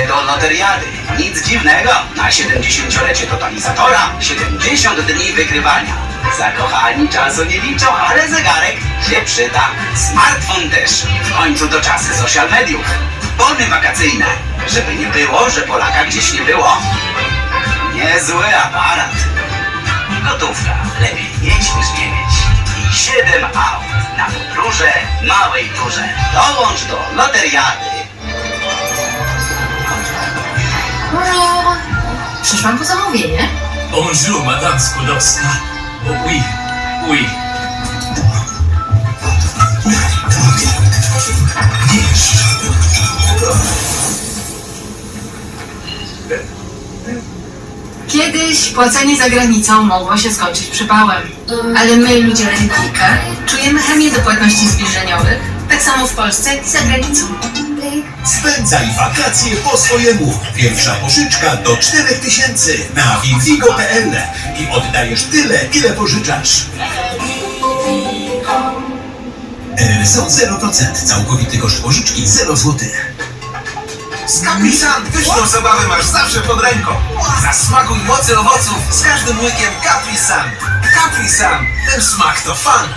do loteriady. Nic dziwnego, na 70-lecie totalizatora 70 dni wygrywania. Zakochani czasu nie liczą, ale zegarek się przyda. Smartfon też. W końcu to czasy social mediów. Bony wakacyjne. Żeby nie było, że Polaka gdzieś nie było. Niezły aparat. Gotówka. Lepiej mieć niż nie mieć. I 7 aut na podróże małej turze. Dołącz do loteriady. Przyszłam po zamówienie. Bonjour, Madame Skłodowska. Oui, oui. Kiedyś płacenie za granicą mogło się skończyć przypałem. Ale my, ludzie ręknika, czujemy chemię do płatności zbliżeniowych. Tak samo w Polsce jak i za granicą. Spędzaj wakacje po swojemu. Pierwsza pożyczka do 4000 na winfigo.pl i oddajesz tyle, ile pożyczasz. RRSO 0%, całkowity koszt pożyczki 0 zł. Z Capri-Sun pyszną zabawę masz zawsze pod ręką. Zasmakuj mocy owoców z każdym łykiem Capri-Sun. Capri-Sun, ten smak to fan.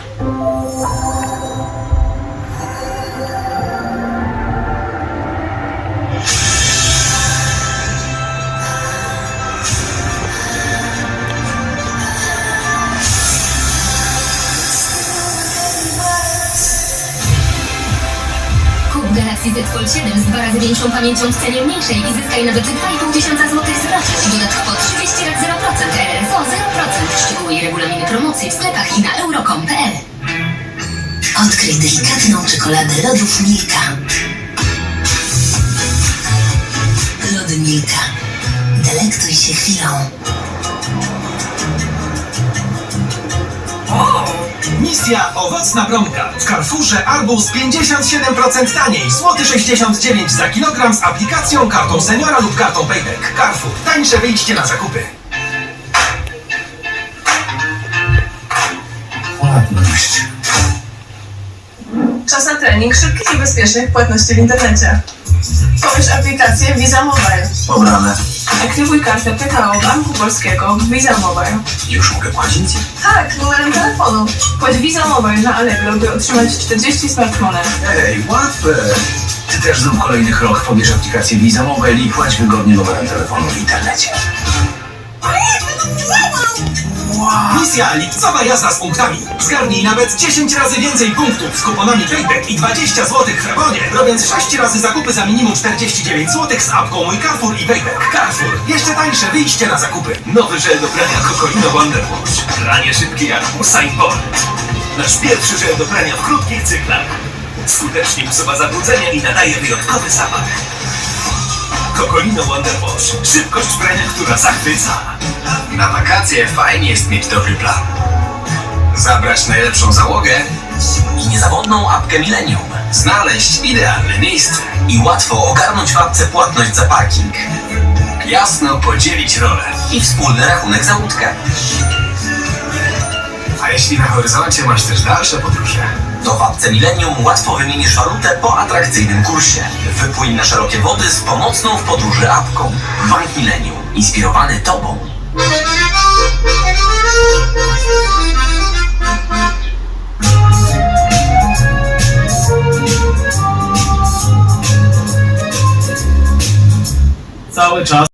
Fold 7 z dwa razy większą pamięcią w cenie mniejszej i zyskaj nawet 2,5 tysiąca złotych zwrotu. Dodatkowo 30 lat 0%, RRSO 0%. Szczegóły i regulaminy promocji w sklepach i na euro.com.pl Odkryj delikatną czekoladę lodów Milka. Lody Milka. Delektuj się chwilą. Misja owocna promka. W Carrefourze arbuz 57% taniej. Złoty 69 za kilogram z aplikacją, kartą seniora lub kartą payback. Carrefour. Tańsze wyjście na zakupy. Ładność. Czas na trening szybkich i bezpiecznych płatności w internecie. Pobierz aplikację Visa Mobile. Pobrane. Aktywuj kartę PKO Banku Polskiego Visa Mobile. Już mogę płacić? Tak, numerem telefonu. Płać Visa Mobile na Allegro, by otrzymać 40 smart monet. Ej, łatwe. Ty też zrób kolejny krok. Pobierz aplikację Visa Mobile i płać wygodnie numerem telefonu w internecie. Misja lipcowa jazda z punktami. Zgarnij nawet 10 razy więcej punktów z kuponami Payback i 20 zł w Rewonie, robiąc 6 razy zakupy za minimum 49 zł z apką Mój Carrefour i Payback. Tańsze wyjście na zakupy. Nowy żel do prania Cocolino Wonder Wash. Pranie szybkie jak Usain Bolt. Nasz pierwszy żel do prania w krótkich cyklach. Skutecznie usuwa zabrudzenia i nadaje wyjątkowy zapach. Cocolino Wonder Wash. Szybkość prania, która zachwyca. Na wakacje fajnie jest mieć dobry plan. Zabrać najlepszą załogę i niezawodną apkę Millennium. Znaleźć idealne miejsce i łatwo ogarnąć w apce płatność za parking. Jasno podzielić rolę i wspólny rachunek za łódkę. A jeśli na horyzoncie masz też dalsze podróże? To w apce Millennium łatwo wymienisz walutę po atrakcyjnym kursie. Wypłyń na szerokie wody z pomocną w podróży apką. Bank Millennium. Inspirowany Tobą. Cały czas